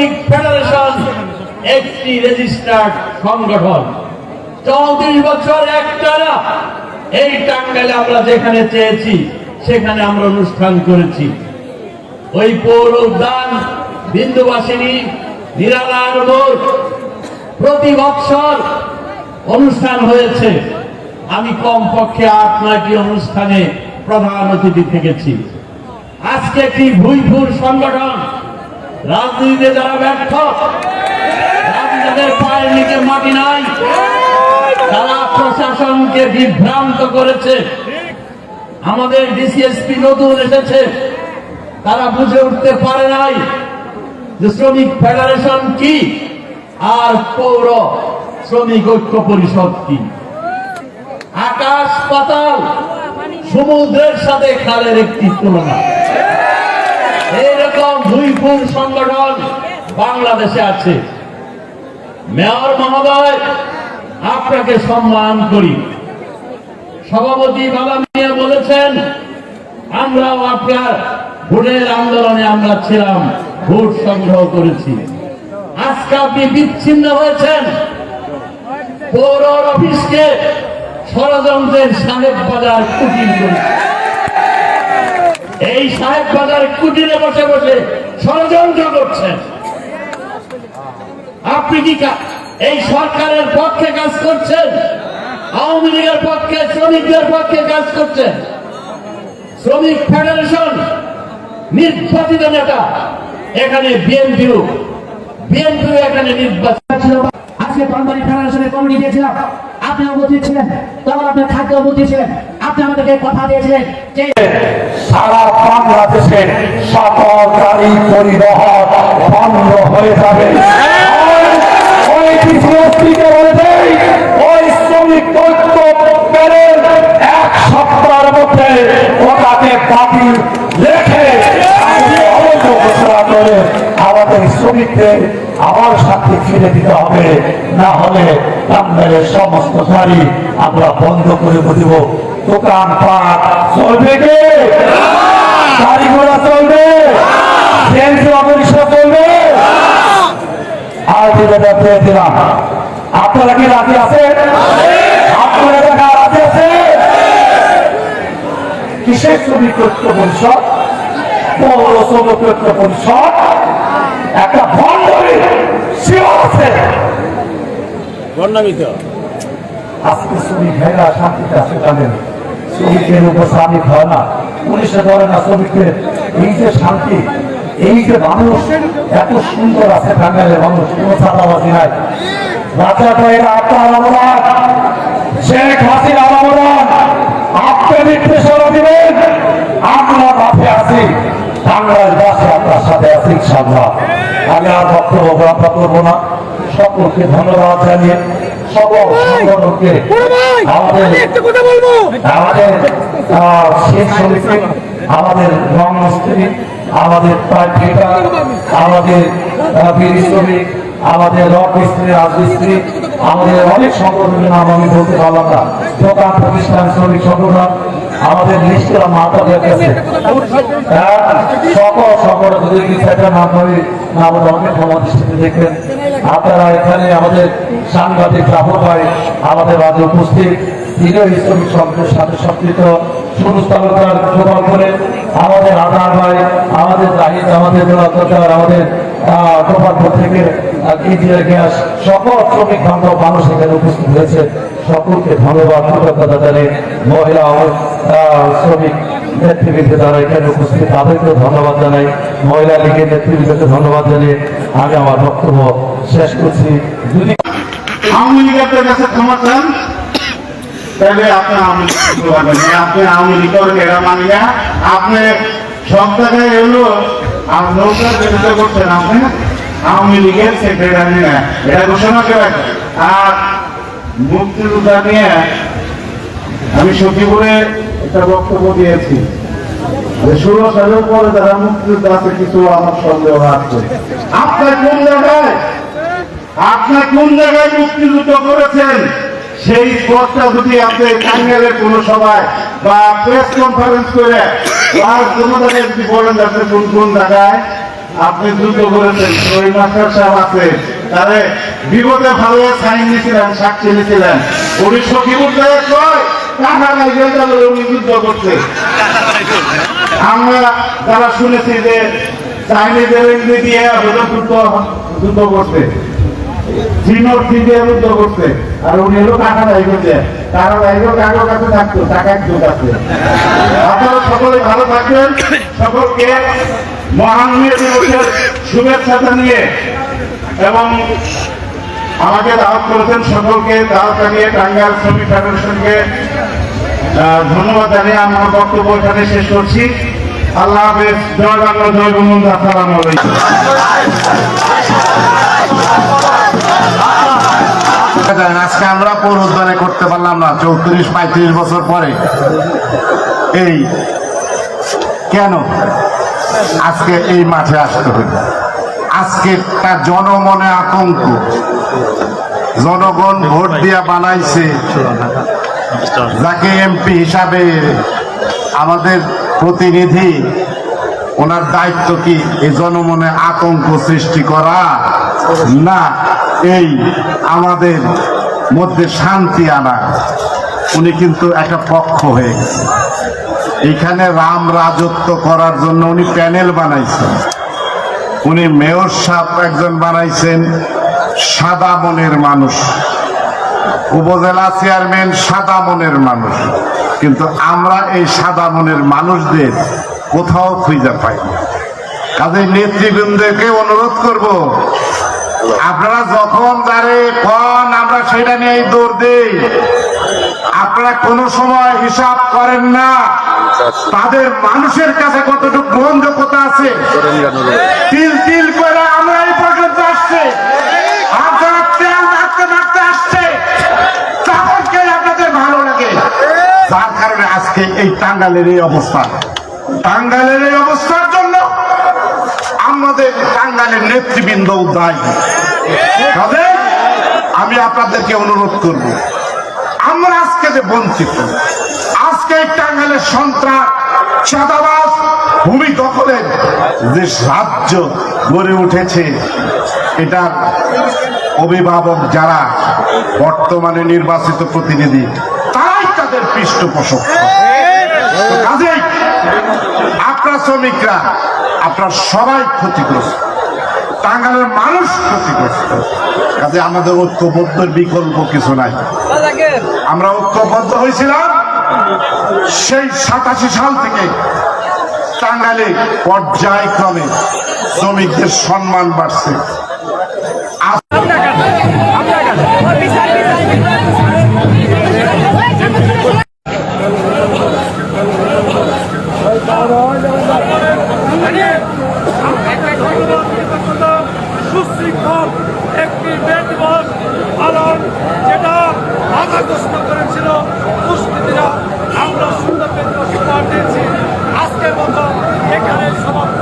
শ্রমিক ফেডারেশন একটি রেজিস্টার্ড সংগঠন। চৌত্রিশ বছর একটানা এই টাঙ্গাইলে আমরা যেখানে চেয়েছি, সেখানে আমরা অনুষ্ঠান করেছি। ওই পৌর উদ্যান, বিন্দুবাসিনী, নিরালার মোড়, প্রতি বৎসর অনুষ্ঠান হয়েছে। আমি কমপক্ষে আট, নয়টি অনুষ্ঠানে প্রধান অতিথি থেকেছি। আজকে একটি ভুইফুর সংগঠন রাজনীতিতে যারা ব্যর্থ রাজনীতিদের পায়ের নিচে মাটি নাই, তারা প্রশাসনকে বিভ্রান্ত করেছে। আমাদের ডিসিএসপি নতুন এসেছে, তারা বুঝে উঠতে পারে নাই যে শ্রমিক ফেডারেশন কি আর পৌর শ্রমিক ঐক্য পরিষদ কি। আকাশ পাতাল, সমুদ্রের সাথে খালের একটি তুলনা। এইরকম দুই সংগঠন বাংলাদেশে আছে। মেয়র মহোদয়, আপনাকে সম্মান করি। সভাপতি বাবা মিয়া বলেছেন, আমরাও আপনার ভোটের আন্দোলনে আমরা ছিলাম, ভোট সংগ্রহ করেছি। আজকে আপনি বিচ্ছিন্ন হয়েছেন। পৌর অফিসকে ষড়যন্ত্রের সাহেব বাজার করেছে। এই সাহেব বাজার কুটিরে বসে বসে ষড়যন্ত্র করছেন আপনি কি এই সরকারের পক্ষে কাজ করছেন? আওয়ামী লীগের পক্ষে, শ্রমিকদের পক্ষে কাজ করছেন? শ্রমিক ফেডারেশন নির্বাচিত নেতা, এখানে বিএনপিও বিএনপিও এখানে নির্বাচিত। আজকে বাঙালি ফেডারেশনের কমিটি দিয়েছিলাম। আপনি উপস্থিত ছিলেন, তখন আপনার খাদ্য উপস্থিত ছিলেন, আপনি আমাদেরকে কথা দিয়েছিলেন যে সারা বাংলাদেশের সকল গাড়ি পরিবহন বন্ধ হয়ে যাবে। শ্রমিকদের আবার সাথে ফিরে দিতে হবে। না হলে টাঙ্গাইলের সমস্ত গাড়ি আমরা বন্ধ করে দিব দোকান পাট চলবে? কে গাড়ি ঘোড়া চলবে আর দিলাম। আপনারা কি রাজি আছেন? আপনারা রাজি আছে কিসের শ্রমিক ঐক্য পরিষদ? পৌর শ্রমিক ঐক্য পরিষদ? একটা ভণ্ডরী শিও আছে। আজকে শ্রমিক ভাইরা শান্তিতে আছে তাদের। শ্রমিকের উপর শ্রমিক হয় না। পুলিশে ধরে না শ্রমিকদের এই যে শান্তি এই যে মানুষ এত সুন্দর আছে টাঙ্গাইলের মানুষ কোনো চাঁদাবাজি নাই। রাজা ভাইরা আপনার অবদান। শেখ হাসিনা অবদান। আপনি নির্দেশনা দিবেন। আমরা মাঠে আছি। টাঙ্গাইল বাসে আপনার সাথে আছি ইনশাল্লাহ আমি আর বক্তব্য বরাদ্দ করব না। সকলকে ধন্যবাদ জানিয়ে সকল সংগঠনকে আমাদের আমাদের শেষ আমাদের রং মিস্ত্রি আমাদের প্রাইভেটার আমাদের বিড়ি শ্রমিক আমাদের রক মিস্ত্রি রাজমিস্ত্রি আমাদের অনেক সংগঠনের নাম আমি বলতে পারলাম না। দোকান প্রতিষ্ঠান শ্রমিক সংগঠন আমাদের লিস্টরা মাতাদের হ্যাঁ, সকল দৃষ্টিতে দেখবেন। আপনারা এখানে আমাদের সাংবাদিক রাহুল আমাদের মাঝে উপস্থিত। তিনিও সংঘের সাথে সম্পৃক্ত। করে আমাদের আধার ভাই আমাদের জাহিদ আমাদের আমাদের গোপালপুর থেকে ধন্যবাদ জানাই। মহিলা লীগের নেতৃবৃন্দকে ধন্যবাদ শেষ করছি। যদি লীগের ক্ষমা তাহলে আপনি আওয়ামী লীগ করতে পারবেন না। আপনি আওয়ামী লীগ এরা মানি না আপনি সব জায়গায় এলো, আর বিরুদ্ধে করছেন আপনি। আওয়ামী লীগের সেক্রেটারি না এটা ঘোষণা করে। আর মুক্তিযোদ্ধা নিয়ে আমি সখীপুরে একটা বক্তব্য দিয়েছি। ষোলো সালের পরে যারা মুক্তিযুদ্ধ আছে, কিছু আমার সন্দেহ আছে। আপনার কোন জায়গায়? আপনার কোন জায়গায় মুক্তিযুদ্ধ করেছেন? সেই স্পটটা যদি আপনি টাঙ্গাইলের কোন সভায় বা প্রেস কনফারেন্স করে আর কোন জায়গায় যদি বলেন আপনি কোন কোন জায়গায়? আপনি দ্রুত বলেছেন ওই মাস্টার সাহেব আছে। তাহলে বিপদে ভালো সাইন নিয়েছিলেন, সাক্ষী নিয়েছিলেন। উনিশশো কি যুদ্ধ করছে। আমরা যারা শুনেছি যে চাইনিজের ইংরেজি দিয়ে যুদ্ধ যুদ্ধ আর উনি কাছে আপনারা সকলে ভালো সকলকে দিবসের শুভেচ্ছা জানিয়ে এবং আমাকে দাওয়াত করেছেন সকলকে, দাওয়াত জানিয়ে টাঙ্গাইল শ্রমিক ফেডারেশনকে ধন্যবাদ জানিয়ে আমার বক্তব্য এখানে শেষ করছি। আল্লাহ হাফেজ। জয় বাংলা, জয় আসসালামু আলাইকুম। আজকে আমরা পৌর উদ্যানে করতে পারলাম না, চৌত্রিশ পঁয়ত্রিশ বছর পরে। এই, কেন? আজকে এই মাঠে আসতে হইল আজকে তার জনমনে আতঙ্ক। জনগণ ভোট দিয়া বানাইছে। যাকে এমপি হিসাবে আমাদের প্রতিনিধি, ওনার দায়িত্ব কি? এই জনমনে আতঙ্ক সৃষ্টি করা। না, এই আমাদের মধ্যে শান্তি আনা। উনি কিন্তু একটা পক্ষ হয়ে এখানে রাম রাজত্ব করার জন্য উনি প্যানেল বানাইছেন। উনি মেয়র সাহেব একজন বানাইছেন, সাদা মনের মানুষ। উপজেলা চেয়ারম্যান সাদা মনের মানুষ। কিন্তু আমরা এই সাদা মনের মানুষদের কোথাও খুঁজে পাই না। কাজে নেতৃবৃন্দকে অনুরোধ করব আপনারা যখন যারে কন আমরা সেটা নিয়ে দৌড় দেই। আপনারা কোনো সময় হিসাব করেন না। তাদের মানুষের কাছে কতটুকু গ্রহণযোগ্যতা আছে? তিল তিল করে আমরা এই পর্যন্ত আসছে। আপনারা তেল মারতে মারতে আসছে। তাদেরকে আপনাদের ভালো লাগে। যার কারণে আজকে এই টাঙ্গালের এই অবস্থা। টাঙ্গালের এই আমাদের টাঙ্গালের নেতৃবৃন্দ দায়ী। কাজে আমি আপনাদেরকে অনুরোধ করব, আমরা আজকে যে বঞ্চিত, আজকে টাঙ্গালের সন্ত্রাস চাঁদাবাস ভূমি দখলের যে রাজ্য গড়ে উঠেছে, এটা অভিভাবক যারা বর্তমানে নির্বাচিত প্রতিনিধি, তারাই তাদের পৃষ্ঠপোষক। আপনার শ্রমিকরা আপনার সবাই ক্ষতিগ্রস্ত। টাঙ্গালের মানুষ ক্ষতিগ্রস্ত। কাজে আমাদের ঐক্যবদ্ধের বিকল্প কিছু নাই। আমরা ঐক্যবদ্ধ হয়েছিলাম সেই সাতাশি সাল থেকে টাঙ্গালে পর্যায়ক্রমে শ্রমিকদের সম্মান বাড়ছে। প্রশ্ন করেছিল উপস্থিতিরা আমরা সুন্দর পেত্র সভা দিয়েছি। আজকের মতো এখানে সমাপ্ত।